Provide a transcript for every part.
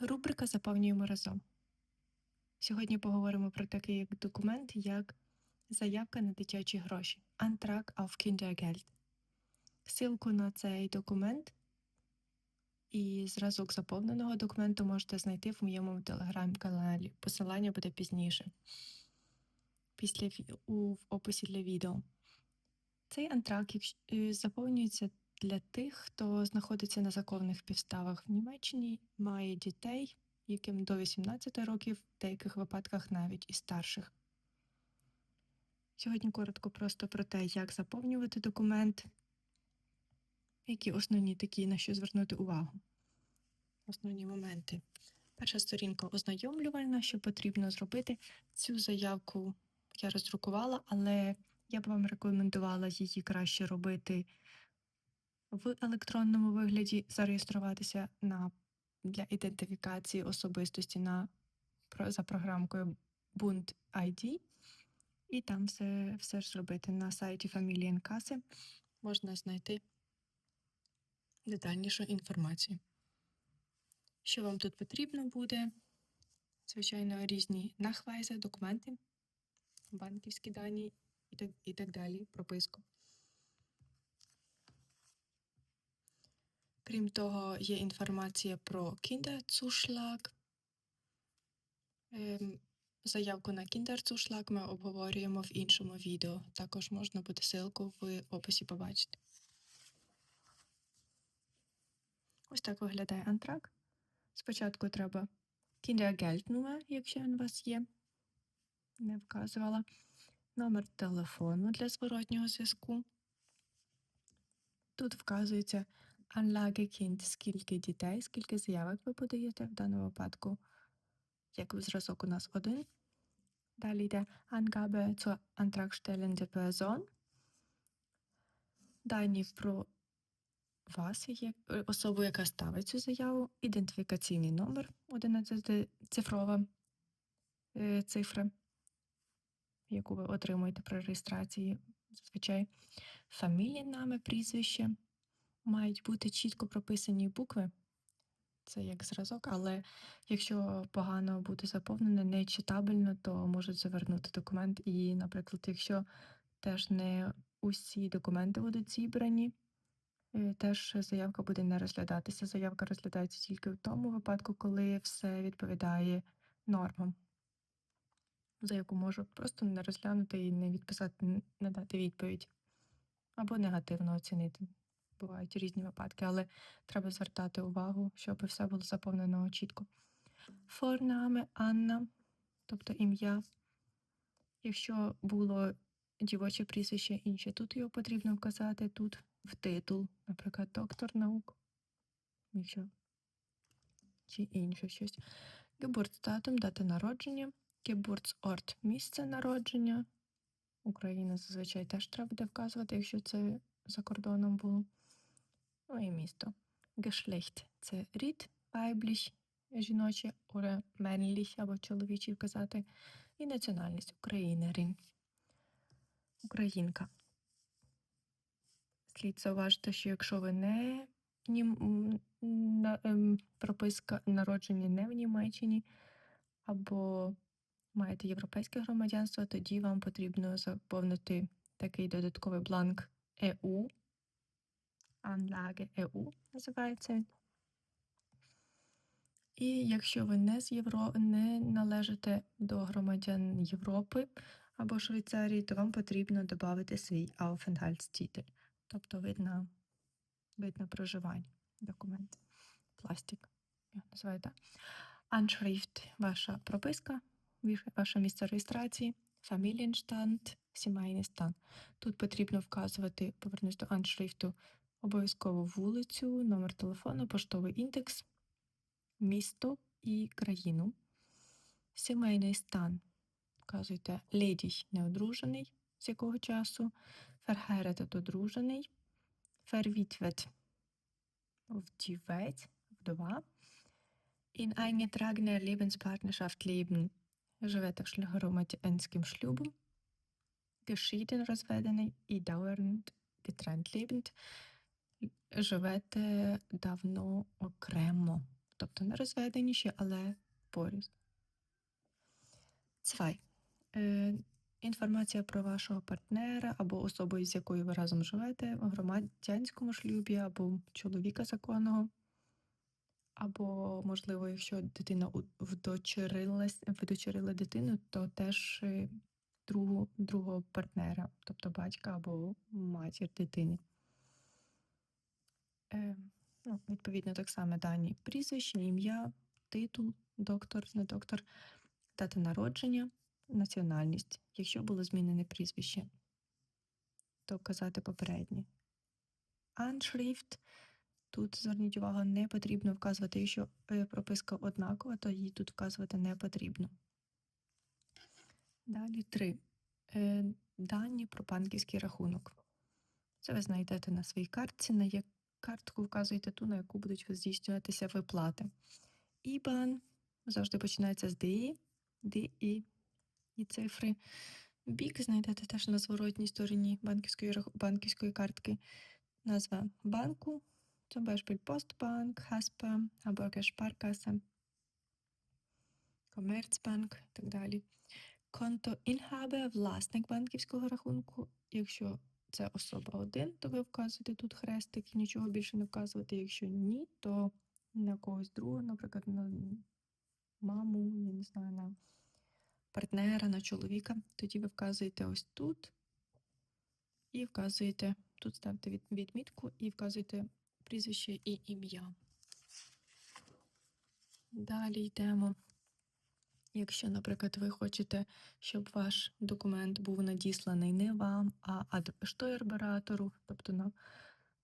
Рубрика Заповнюємо разом. Сьогодні поговоримо про такий документ, як заявка на дитячі гроші Antrag auf Kindergeld. Ссылку на цей документ і зразок заповненого документу можете знайти в моєму телеграм-каналі. Посилання буде пізніше, після в описі для відео. Цей антрак е, заповнюється для тих, хто знаходиться на законних підставах в Німеччині, має дітей, яким до 18 років, в деяких випадках навіть і старших. Сьогодні коротко просто про те, як заповнювати документ, які основні такі, на що звернути увагу. Основні моменти. Перша сторінка ознайомлювальна, що потрібно зробити. Цю заявку я роздрукувала, але я б вам рекомендувала її краще робити в електронному вигляді, зареєструватися на, для ідентифікації особистості на, за програмкою Bund ID, і там все, все ж зробити. На сайті фамілії Фамілієнкаси можна знайти детальнішу інформацію. Що вам тут потрібно буде? Звичайно, різні нахвайзи, документи, банківські дані і так, і так далі, прописку. Крім того, є інформація про Kinderzuschlag. Ем, Заявку на Kinderzuschlag ми обговорюємо в іншому відео. Також можна буде ссылку в описі побачити. Ось так виглядає антрак. Спочатку треба Kindergeldnummer, якщо він у вас є. Не вказувала. Номер телефону для зворотнього зв'язку. Тут вказується Anlage Kind, скільки дітей, скільки заявок ви подаєте в даному випадку. Як зразок у нас один. Далі йде Angabe zur Antragstellende Person. Дані про вас, як е, особу, яка ставить цю заяву, ідентифікаційний номер 11-цифрова е, цифра, яку ви отримуєте при реєстрації зазвичай. Фамілія, прізвище. Мають бути чітко прописані букви. Це як зразок, але якщо погано буде заповнене, нечитабельно, то можуть завернути документ. І, наприклад, якщо теж не усі документи будуть зібрані, е, теж заявка буде не розглядатися. Заявка розглядається тільки в тому випадку, коли все відповідає нормам, за яку можу просто не розглянути і не відписати, не дати відповідь або негативно оцінити. Бувають різні випадки, але треба звертати увагу, щоб все було заповнено чітко. Форнаме Анна, тобто ім'я. Якщо було дівоче прізвище інше, тут його потрібно вказати, тут в титул, наприклад, доктор наук, якщо чи інше щось. Гебуртстатум, дата народження, Geburtsort, місце народження. Україна зазвичай теж треба буде вказувати, якщо це за кордоном було. Ну і місто. Geschlecht – це рід, weiblich – жіноче, oder männlich або чоловічий вказати. І національність Українерин. Українка. Слід зауважити, що якщо ви не нім, на, ем, прописка народження не в Німеччині, або маєте європейське громадянство, тоді вам потрібно заповнити такий додатковий бланк ЕУ. Anlage EU називається. І якщо ви не з Євро... не належите до громадян Європи або Швейцарії, то вам потрібно додати свій Aufenthaltstitel, тобто вид на, вид на проживання, документ, пластик, його називають так. Anschrift – ваша прописка, ваше місце реєстрації, Familienstand, сімейний стан. Тут потрібно вказувати, повернусь до аншрифту, обов'язково вулицю, номер телефону, поштовий індекс, місто і країну. Сімейний стан. Вказуйте ледій неодружений, з якого часу, verheiratet одружений, verwitwet вдівець, вдова. In eingetragener Lebenspartnerschaft leben. Живете громадянським шлюбом. Geschieden розведений і dauernd getrennt lebend. Живете давно окремо. тобто не розведені ще, але поряд. Цвай. Е, інформація про вашого партнера або особу, з якою ви разом живете, в громадянському шлюбі, або чоловіка законного, або, можливо, якщо дитина вдочерила дитину, то теж е, другу, другого партнера, тобто батька або матір дитини. Е, ну, відповідно, так само дані прізвище, ім'я, титул, доктор, не доктор, дата народження, національність. Якщо було змінене прізвище, то вказати попереднє. Anschrift. Тут зверніть увагу, не потрібно вказувати, якщо е, прописка однакова, то її тут вказувати не потрібно. Далі три. Е, дані про банківський рахунок. Це ви знайдете на своїй картці, на як картку вказуєте ту, на яку будуть здійснюватися виплати. IBAN завжди починається з DI, DI і цифри. Бік знайдете теж на зворотній стороні банківської, банківської картки. Назва банку. Zum Beispiel Postbank, Haspa, Hamburger Sparkasse, Commerzbank і так далі. Конто інхабе, власник банківського рахунку. Якщо це особа один, то ви вказуєте тут хрестик і нічого більше не вказувати. Якщо ні, то на когось другого, наприклад, на маму, я не знаю, на партнера, на чоловіка. Тоді ви вказуєте ось тут і вказуєте, тут ставте відмітку і вказуєте прізвище і ім'я. Далі йдемо. Якщо, наприклад, ви хочете, щоб ваш документ був надісланий не вам, а адштойербератору, тобто на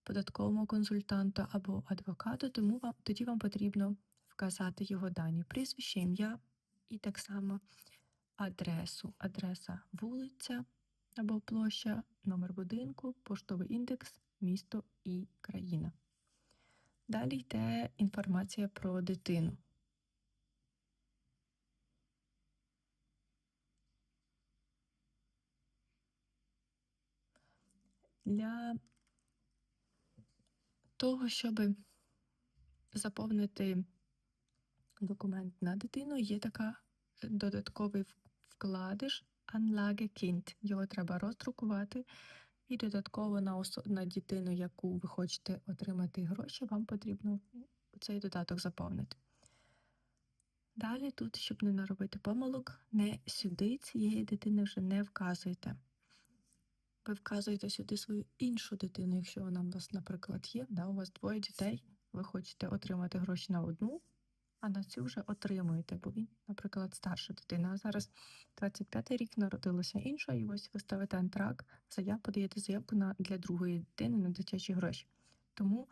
податковому консультанту або адвокату, тому вам тоді вам потрібно вказати його дані, прізвище, ім'я і так само адресу. Адреса вулиця або площа, номер будинку, поштовий індекс, місто і країна. Далі йде інформація про дитину. Для того, щоб заповнити документ на дитину, є така додатковий вкладиш Anlage Kind. Його треба роздрукувати. І додатково на, на дитину, яку ви хочете отримати гроші, вам потрібно цей додаток заповнити. Далі тут, щоб не наробити помилок, не сюди цієї дитини вже не вказуйте. Ви вказуєте сюди свою іншу дитину, якщо вона у вас, наприклад, є, да, у вас двоє дітей, ви хочете отримати гроші на одну, а на цю вже отримуєте, бо він, наприклад, старша дитина. А зараз 25-й рік народилася інша, і ось ви ставите антрак, заяв, подаєте заявку на, для другої дитини на дитячі гроші. Тому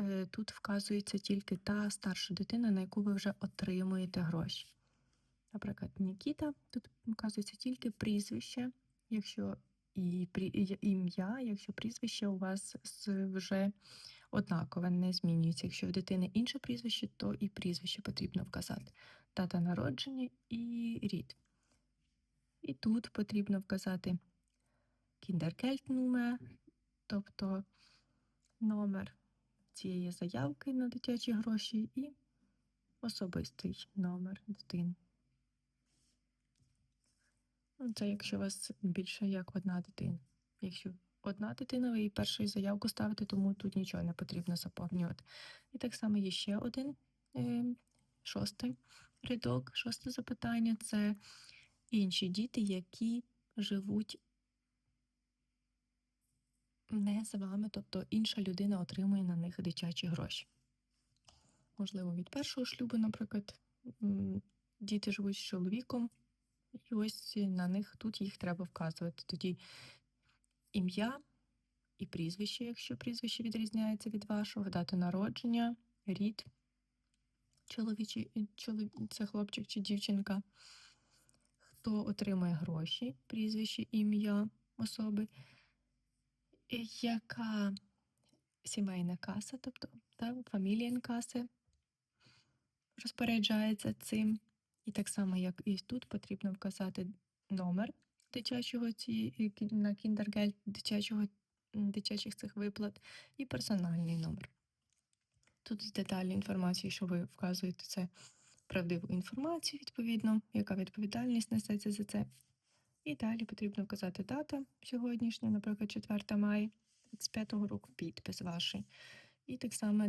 е, тут вказується тільки та старша дитина, на яку ви вже отримуєте гроші. Наприклад, Нікіта, тут вказується тільки прізвище, якщо і ім'я, якщо прізвище у вас вже однакове, не змінюється. Якщо в дитини інше прізвище, то і прізвище потрібно вказати. Дата народження і рід. І тут потрібно вказати Kindergeldnummer, тобто номер цієї заявки на дитячі гроші і особистий номер дитини. Ну, Це якщо у вас більше як одна дитина. Якщо одна дитина, ви їй першу заявку ставите, тому тут нічого не потрібно заповнювати. І так само є ще один е, шостий рядок, шосте запитання це інші діти, які живуть не з вами, тобто інша людина отримує на них дитячі гроші. Можливо, від першого шлюбу, наприклад, діти живуть з чоловіком, і ось на них тут їх треба вказувати. Тоді ім'я і прізвище, якщо прізвище відрізняється від вашого, дата народження, рід, чоловічий, е, це хлопчик чи дівчинка, хто отримує гроші, прізвище, ім'я особи, яка сімейна каса, тобто та, фамілієнкаси розпоряджається цим. І так само, як і тут, потрібно вказати номер дитячого ці, на кіндергель дитячого, дитячих цих виплат і персональний номер. Тут детальні інформації, що ви вказуєте це правдиву інформацію, відповідно, яка відповідальність несеться за це. І далі потрібно вказати дата сьогоднішня, наприклад, 4 мая 25-го року, підпис ваш. І так само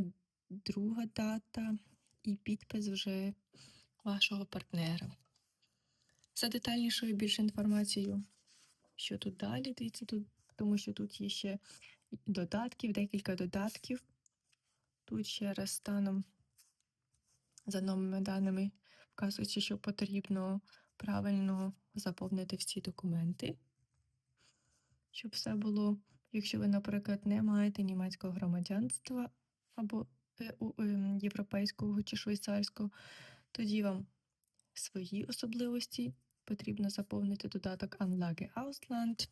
друга дата і підпис вже вашого партнера. За детальнішою більше інформацією, що тут далі, дивіться тут, тому що тут є ще додатків, декілька додатків. Тут ще раз станом за новими даними вказується, що потрібно правильно заповнити всі документи, щоб все було. Якщо ви, наприклад, не маєте німецького громадянства або е, ем, європейського чи швейцарського, тоді вам свої особливості потрібно заповнити додаток Anlage Ausland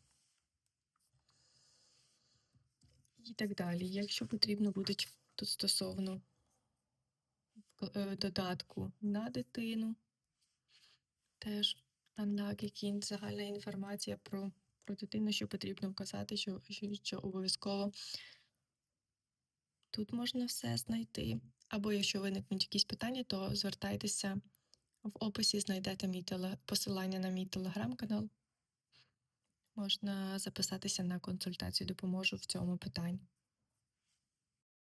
і так далі. Якщо потрібно будуть тут стосовно е, додатку на дитину, теж Anlage Kind, загальна інформація про, про дитину, що потрібно вказати, що, що, що обов'язково тут можна все знайти. Або якщо виникнуть якісь питання, то звертайтеся в описі, знайдете мій теле... посилання на мій телеграм-канал. Можна записатися на консультацію, допоможу в цьому питанні.